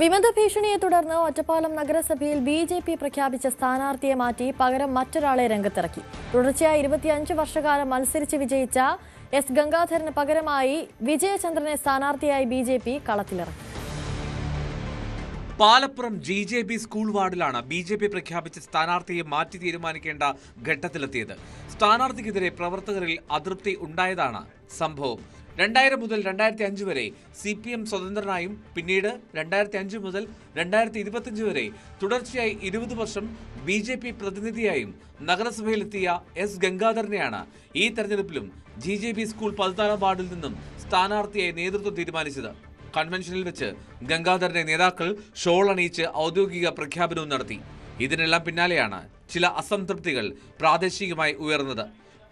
വിമത ഭീഷണിയെ തുടർന്ന് ഒറ്റപ്പാലം നഗരസഭയിൽ ബി ജെ പി പ്രഖ്യാപിച്ച സ്ഥാനാർത്ഥിയെ മാറ്റി പകരം മറ്റൊരാളെ രംഗത്തിറക്കി. തുടർച്ചയായി ഇരുപത്തിയഞ്ച് വർഷകാലം മത്സരിച്ച് വിജയിച്ച എസ് ഗംഗാധരന് പകരമായി വിജയചന്ദ്രനെ സ്ഥാനാർത്ഥിയായി B J P കളത്തിലിറക്കി. Palappuram G J B school വാർഡിലാണ് ബി ജെ പി പ്രഖ്യാപിച്ച സ്ഥാനാർത്ഥിയെ മാറ്റി തീരുമാനിക്കേണ്ട ഘട്ടത്തിലെത്തിയത്. സ്ഥാനാർത്ഥിക്കെതിരെ പ്രവർത്തകരിൽ അതൃപ്തി ഉണ്ടായതാണ് സംഭവം. രണ്ടായിരം മുതൽ രണ്ടായിരത്തി അഞ്ച് വരെ സി പി എം സ്വതന്ത്രനായും പിന്നീട് രണ്ടായിരത്തി അഞ്ച് മുതൽ രണ്ടായിരത്തി ഇരുപത്തിയഞ്ച് വരെ തുടർച്ചയായി ഇരുപത് വർഷം ബി ജെ പി പ്രതിനിധിയായും നഗരസഭയിലെത്തിയ എസ് ഗംഗാധരനെയാണ് ഈ തെരഞ്ഞെടുപ്പിലും ജി ജെ ബി സ്കൂൾ പതിനാലാം വാർഡിൽ നിന്നും സ്ഥാനാർത്ഥിയായി നേതൃത്വം തീരുമാനിച്ചത്. കൺവെൻഷനിൽ വെച്ച് ഗംഗാധരന്റെ നേതാക്കൾ ഷോൾ അണിയിച്ച് ഔദ്യോഗിക പ്രഖ്യാപനവും നടത്തി. ഇതിനെല്ലാം പിന്നാലെയാണ് ചില അസംതൃപ്തികൾ പ്രാദേശികമായി ഉയർന്നത്.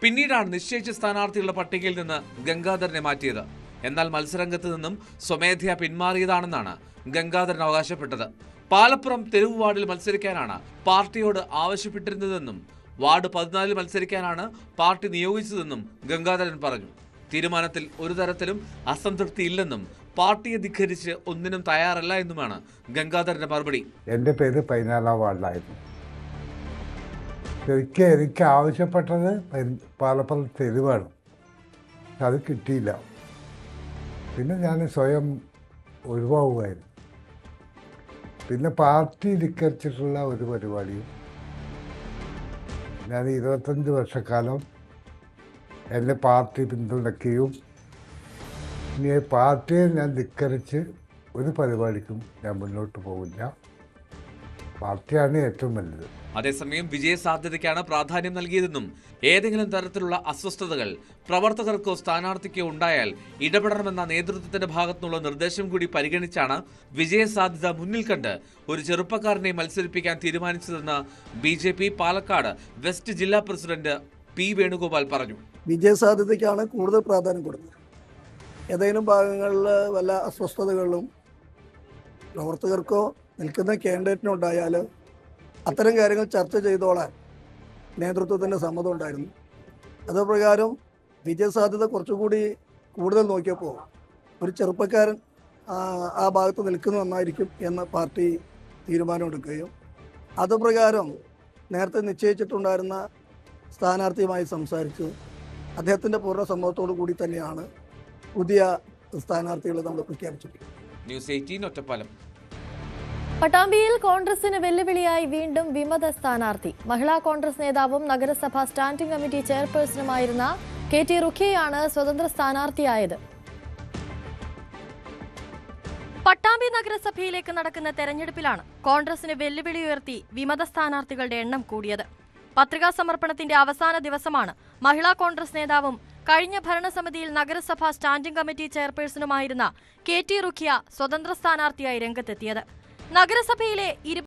പിന്നീടാണ് നിശ്ചയിച്ച സ്ഥാനാർത്ഥികളുടെ പട്ടികയിൽ നിന്ന് ഗംഗാധരനെ മാറ്റിയത്. എന്നാൽ മത്സരരംഗത്ത് നിന്നും സ്വമേധയാ പിന്മാറിയതാണെന്നാണ് ഗംഗാധരൻ അവകാശപ്പെട്ടത്. പാലപ്പുറം തെരുവ് വാർഡിൽ മത്സരിക്കാനാണ് പാർട്ടിയോട് ആവശ്യപ്പെട്ടിരുന്നതെന്നും വാർഡ് പതിനാലിൽ മത്സരിക്കാനാണ് പാർട്ടി നിയോഗിച്ചതെന്നും ഗംഗാധരൻ പറഞ്ഞു. തീരുമാനത്തിൽ ഒരു തരത്തിലും അസംതൃപ്തി ഇല്ലെന്നും പാർട്ടിയെ ധിഖരിച്ച് ഒന്നിനും തയ്യാറല്ല എന്നുമാണ് ഗംഗാധരന്റെ മറുപടി. എന്റെ പേര് പതിനാലാം വാർഡിലായിരുന്നു. ശരിക്കും എനിക്ക് ആവശ്യപ്പെട്ടത് പാലപ്പുറം തെരുവാണ്. അത് കിട്ടിയില്ല. പിന്നെ ഞാൻ സ്വയം ഒഴിവാകുമായിരുന്നു പിന്നെ പാർട്ടി ധിക്കരിച്ചിട്ടുള്ള ഒരു പരിപാടിയും ഞാൻ ഇരുപത്തഞ്ച് വർഷക്കാലം എന്നെ പാർട്ടി പിന്തുണയ്ക്കുകയും ഇനി പാർട്ടിയെ ഞാൻ ധിക്കരിച്ച് ഒരു പരിപാടിക്കും ഞാൻ മുന്നോട്ട് പോകില്ല പാർട്ടിയാണ് ഏറ്റവും വലുത്. അതേസമയം വിജയ സാധ്യതയ്ക്കാണ് പ്രാധാന്യം നൽകിയതെന്നും ഏതെങ്കിലും തരത്തിലുള്ള അസ്വസ്ഥതകൾ പ്രവർത്തകർക്കോ സ്ഥാനാർത്ഥിക്കോ ഉണ്ടായാൽ ഇടപെടണമെന്ന നേതൃത്വത്തിന്റെ ഭാഗത്തുനിന്നുള്ള നിർദ്ദേശം കൂടി പരിഗണിച്ചാണ് വിജയ സാധ്യത മുന്നിൽ കണ്ട് ഒരു ചെറുപ്പക്കാരനെ മത്സരിപ്പിക്കാൻ തീരുമാനിച്ചതെന്ന് B J P Palakkad west ജില്ലാ പ്രസിഡന്റ് പി വേണുഗോപാൽ പറഞ്ഞു. വിജയ സാധ്യതയ്ക്കാണ് കൂടുതൽ പ്രാധാന്യം കൊടുക്കുന്നത് ഏതെങ്കിലും ഭാഗങ്ങളിൽ വല്ല അസ്വസ്ഥതകളും പ്രവർത്തകർക്കോ നിൽക്കുന്ന കാൻഡിഡേറ്റിനുണ്ടായാൽ അത്തരം കാര്യങ്ങൾ ചർച്ച ചെയ്തോളാൻ നേതൃത്വത്തിന്റെ സമ്മതം ഉണ്ടായിരുന്നു. അതുപ്രകാരം വിജയസാധ്യത കുറച്ചുകൂടി കൂടുതൽ നോക്കിയപ്പോൾ ഒരു ചെറുപ്പക്കാരൻ ആ, ഭാഗത്ത് നിൽക്കുന്ന നന്നായിരിക്കും എന്ന് പാർട്ടി തീരുമാനമെടുക്കുകയും അതുപ്രകാരം നേരത്തെ നിശ്ചയിച്ചിട്ടുണ്ടായിരുന്ന സ്ഥാനാർത്ഥിയുമായി സംസാരിച്ചു. അദ്ദേഹത്തിന്റെ പൂർണ സമ്മതത്തോടു കൂടി തന്നെയാണ് പുതിയ സ്ഥാനാർത്ഥികളെ നമ്മൾ പ്രഖ്യാപിച്ചിട്ടുള്ളത്. News eighteen Ottapalam. പട്ടാമ്പിയിൽ കോൺഗ്രസിന് വെല്ലുവിളിയായി വീണ്ടും വിമത സ്ഥാനാർത്ഥി. മഹിളാ കോൺഗ്രസ് നേതാവും നഗരസഭാ സ്റ്റാൻഡിംഗ് കമ്മിറ്റി ചെയർപേഴ്സണുമായിരുന്ന കെ ടി റുഖിയാണ് സ്വതന്ത്ര സ്ഥാനാർത്ഥിയായത്. പട്ടാമ്പി നഗരസഭയിലേക്ക് നടക്കുന്ന തെരഞ്ഞെടുപ്പിലാണ് കോൺഗ്രസിന് വെല്ലുവിളി ഉയർത്തി വിമത സ്ഥാനാർത്ഥികളുടെ എണ്ണം കൂടിയത്. പത്രികാ സമർപ്പണത്തിന്റെ അവസാന ദിവസമാണ് മഹിളാ കോൺഗ്രസ് നേതാവും കഴിഞ്ഞ ഭരണസമിതിയിൽ നഗരസഭാ സ്റ്റാൻഡിംഗ് കമ്മിറ്റി ചെയർപേഴ്സണുമായിരുന്ന കെ ടി റുഖിയ സ്വതന്ത്ര സ്ഥാനാർത്ഥിയായി രംഗത്തെത്തിയത്. നഗരസഭയിലെ